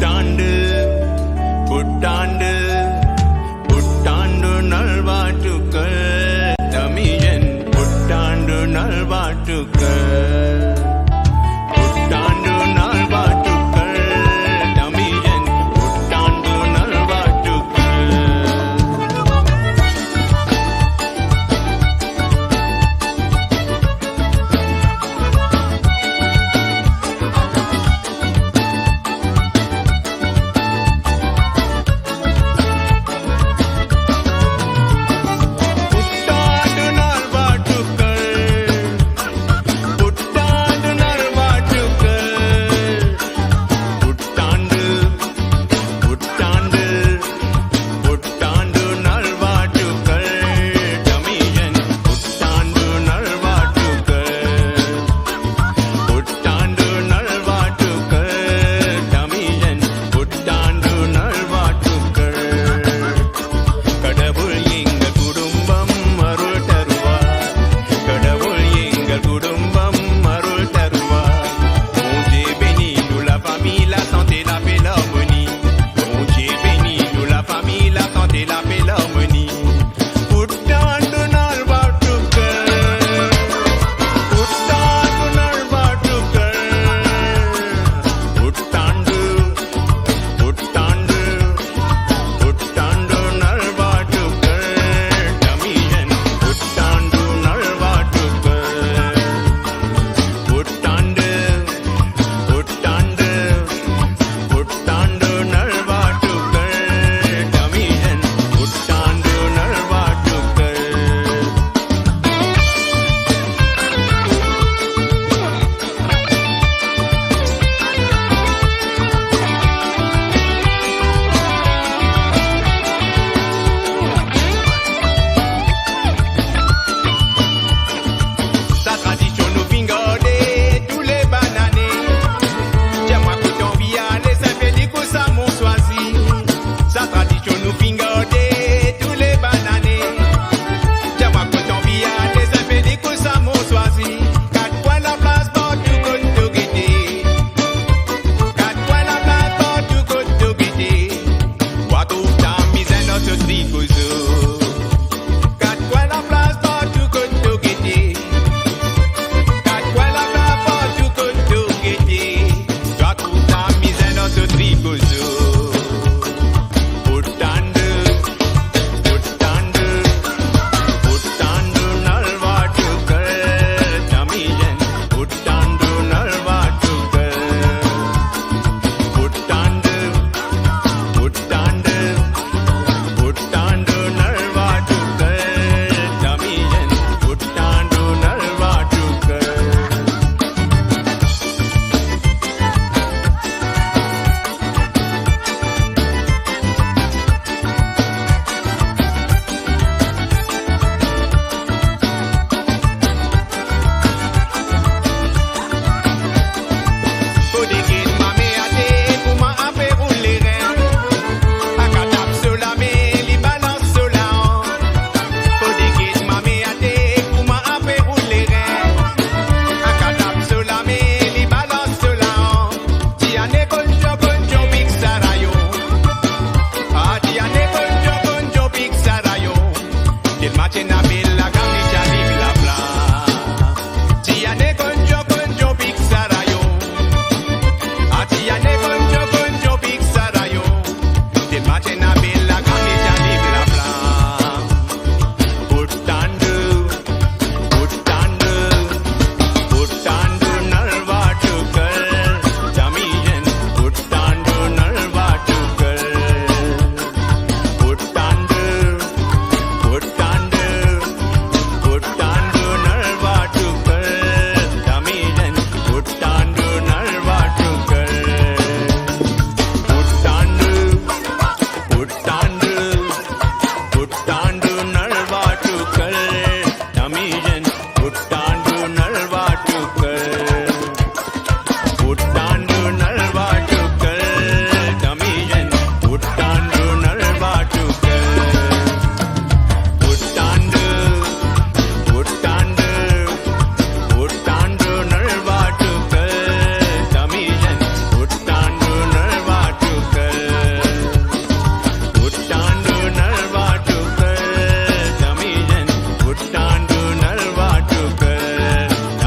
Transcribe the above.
புத்தாண்டு புத்தாண்டு புத்தாண்டு நல்வாழ்த்துக்கள் தமிழன். புத்தாண்டு நல்வாழ்த்துக்கள்.